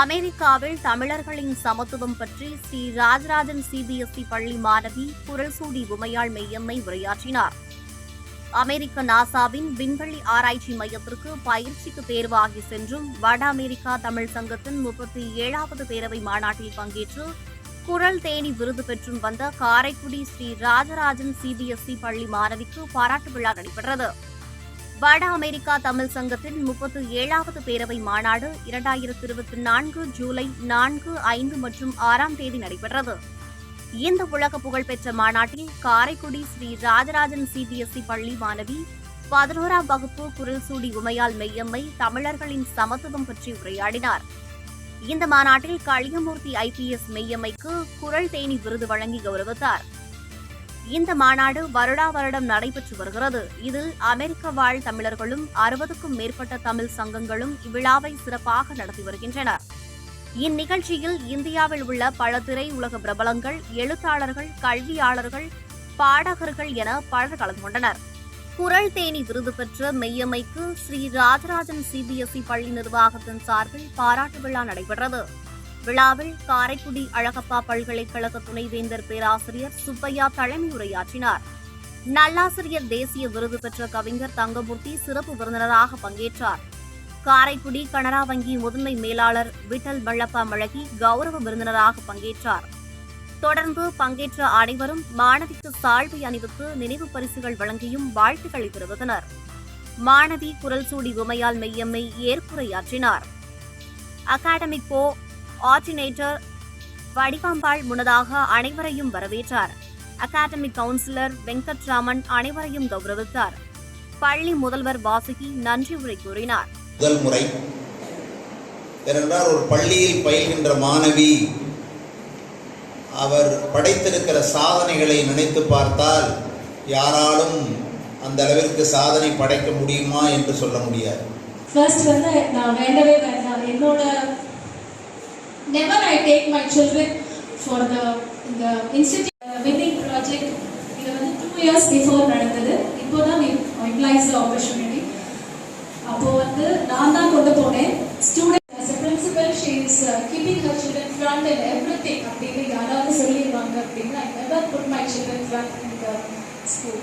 அமெரிக்காவில் தமிழர்களின் சமத்துவம் பற்றி ஸ்ரீ ராஜராஜன் சிபிஎஸ்இ பள்ளி மாணவி குரல்சூடி உமையாள் மெய்யம்மை உரையாற்றினார். அமெரிக்க நாசாவின் விண்வெளி ஆராய்ச்சி மையத்திற்கு பயிற்சிக்கு தேர்வாகி சென்றும் வட அமெரிக்கா தமிழ் சங்கத்தின் முப்பத்தி ஏழாவது பேரவை மாநாட்டில் பங்கேற்று குரல் தேனி விருது பெற்றும் வந்த காரைக்குடி ஸ்ரீ ராஜராஜன் சிபிஎஸ்இ பள்ளி மாணவிக்கு பாராட்டு விழா நடைபெற்றது. வட அமெரிக்கா தமிழ் சங்கத்தின் முப்பத்து ஏழாவது பேரவை மாநாடு இரண்டாயிரத்தி இருபத்தி நான்கு ஜூலை நான்கு ஐந்து மற்றும் ஆறாம் தேதி நடைபெற்றது. இந்த உலக புகழ்பெற்ற மாநாட்டில் காரைக்குடி ஸ்ரீ ராஜராஜன் சிபிஎஸ்இ பள்ளி மாணவி பதினோராம் வகுப்பு குரல்சூடி உமையால் மெய்யம்மை தமிழர்களின் சமத்துவம் பற்றி உரையாடினார். இந்த மாநாட்டில் களியமூர்த்தி ஐபிஎஸ் மெய்யம்மைக்கு குரல் தேனி விருது வழங்கி கௌரவித்தார். இந்த மாநாடு வருடா வருடம் நடைபெற்று வருகிறது. இதில் அமெரிக்க வாழ் தமிழர்களும் அறுபதுக்கும் மேற்பட்ட தமிழ் சங்கங்களும் இவ்விழாவை சிறப்பாக நடத்தி வருகின்றனர் இந்நிகழ்ச்சியில் இந்தியாவில் உள்ள பல திரை உலக பிரபலங்கள் எழுத்தாளர்கள் கல்வியாளர்கள் பாடகர்கள் என பலர் கலந்து கொண்டனர். குரல் தேனி விருது பெற்ற மெய்யமைக்கு ஸ்ரீ ராஜராஜன் சிபிஎஸ்இ பள்ளி நிர்வாகத்தின் சார்பில் பாராட்டு விழா நடைபெற்றது. விழாவில் காரைக்குடி அழகப்பா பல்கலைக்கழக துணைவேந்தர் பேராசிரியர் சுப்பையா தலைமை உரையாற்றினார். நல்லாசிரியர் தேசிய விருது பெற்ற கவிஞர் தங்கமூர்த்தி சிறப்பு விருந்தினராக பங்கேற்றார். காரைக்குடி கனரா வங்கி முதன்மை மேலாளர் விட்டல் வள்ளப்பா மழகி கௌரவ விருந்தினராக பங்கேற்றார். தொடர்ந்து பங்கேற்ற அனைவரும் மாணவிக்கு சால்வை அணிவித்து நினைவு பரிசுகள் வழங்கியும் வாழ்த்துக்களை தெரிவித்தனர் மாணவி குரல் சூடி உமையால் மெய்யம்மை ஏற்புரையாற்றினார் அகாடமிக் ஆர்டினேட்டர் வடிவாம்பாள் முன்னதாக அனைவரையும் வரவேற்றார். அகாடமிக் கவுன்சிலர் வெங்கட்ராமன் அனைவரையும் கௌரவித்தார். பள்ளி முதல்வர் வாசுகி நன்றி உரை கூறினார். முதல் முறை. ஏனென்றால் ஒரு பள்ளியில் பயில்கின்ற மாணவி அவர் படைத்திருக்கிற சாதனைகளை நினைத்து பார்த்தால் யாராலும் அந்த அளவிற்கு சாதனை படைக்க முடியுமா என்று சொல்ல முடியாது. ஃபர்ஸ்ட் வந்து நான் வேண்டவே வேண்டாம். என்னோட never I take my children for the இந்த இன்ஸ்டிடியூட் வின்னிங் ப்ராஜெக்ட் இது வந்து டூ இயர்ஸ் பிஃபோர் நடந்தது. இப்போ தான் யூட்டிலைஸ் ஆப்பர்ச்சுனிட்டி அப்போ வந்து நான் தான் கொண்டு போனேன். Student as a principal she is uh, keeping her children front in everything அப்படின்னு யாராவது சொல்லிடுவாங்க அப்படின்னு I never put my children friend in the school.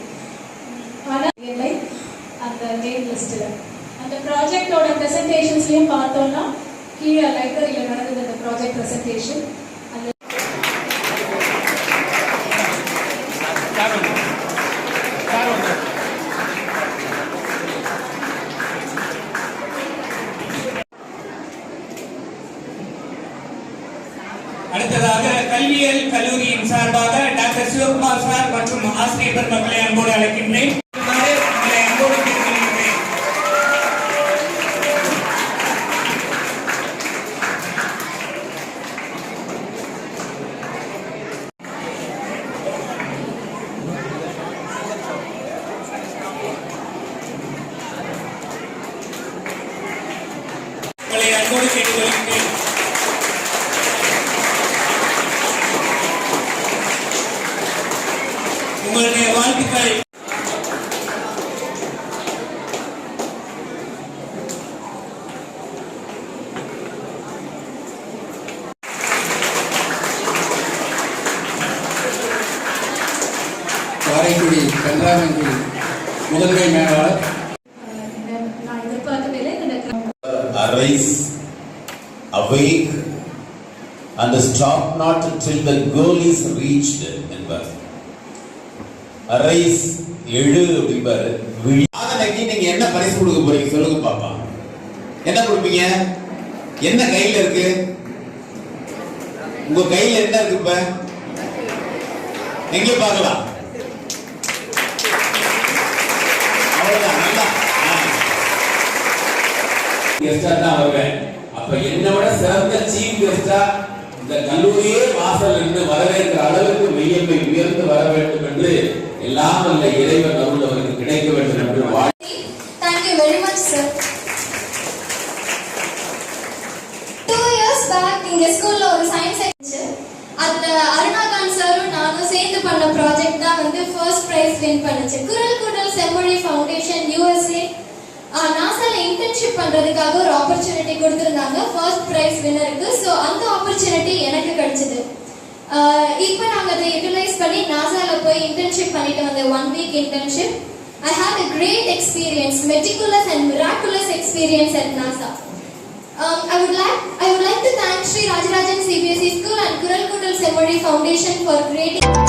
ஆனால் அந்த நேம் லிஸ்ட்டில் அந்த ப்ராஜெக்டோட ப்ரெசன்டேஷன்ஸ்லையும் பார்த்தோம்னா கீழே லைப்ரரியில் நடந்தது அந்த ப்ராஜெக்ட் ப்ரெசன்டேஷன் அடுத்ததாக கல்வியியல் கல்லூரியின் சார்பாக டாக்டர் சிவகுமார் சார் மற்றும் ஆசிரியர் பெருமக்களை அன்போடு அழைக்கின்றேன். உங்களுடைய வாழ்த்துக்கள் காரைக்குடி கனரா வங்கி முதன்மை மேலாளர் அஹ், இந்த நான் எதிர்பார்க்கவில்லை இந்த arise, awake, and stop not till the goal is reached என்பார் arise எழு அப்படிம்பார். சாதனைக்கு நீங்க என்ன பரிசு கொடுக்க போறீங்க சொல்லுங்க பாப்பா. என்ன கொடுப்பீங்க? என்ன கையில இருக்கு? உங்க கையில என்ன இருக்கு இப்ப? எங்க பார்க்கலாம்? ஆ. கெஸ்டா தான் வருவேன். அப்ப என்னோட சிறந்த சீஃப் கெஸ்டா இந்த கல்லூரியே வாசல் நின்று வரவேற்கிற அளவுக்கு மெய்யம்மை உயர்ந்து வர வேண்டும் என்று எல்லாம் வல்ல இறைவன் அருள் அவருக்கு கிடைக்க வேண்டும் என்று வாழ் Thank you very much, sir. Two years இங்க ஸ்கூல்ல ஒரு சயின்ஸ் இருந்துச்சு. அதுல அருணாகாந்த் சாரும் நானும் சேர்ந்து பண்ண ப்ராஜெக்ட் தான் வந்து ஃபர்ஸ்ட் பிரைஸ் வின் பண்ணுச்சு. குரல் குரல் செம்மொழி ஃபவுண்டேஷன் யூஎஸ்ஏ நாசால இன்டர்ன்ஷிப் பண்றதுக்காக ஒரு ஆப்பர்ச்சுனிட்டி கொடுத்துருந்தாங்க. ஃபர்ஸ்ட் ப்ரைஸ் வின்னருக்கு ஸோ அந்த ஆப்பர்ச்சுனிட்டி எனக்கு கிடைச்சது. இப்போ நாங்கள் அதை யூட்டிலைஸ் பண்ணி இன்டர்ன்ஷிப் பண்ணிட்டு வந்த one week internship I have a great experience meticulous and miraculous experience at NASA. Um, I would like I would like to thank Sri Rajarajan CBSE School and Kural Kundal Semoli Foundation for creating.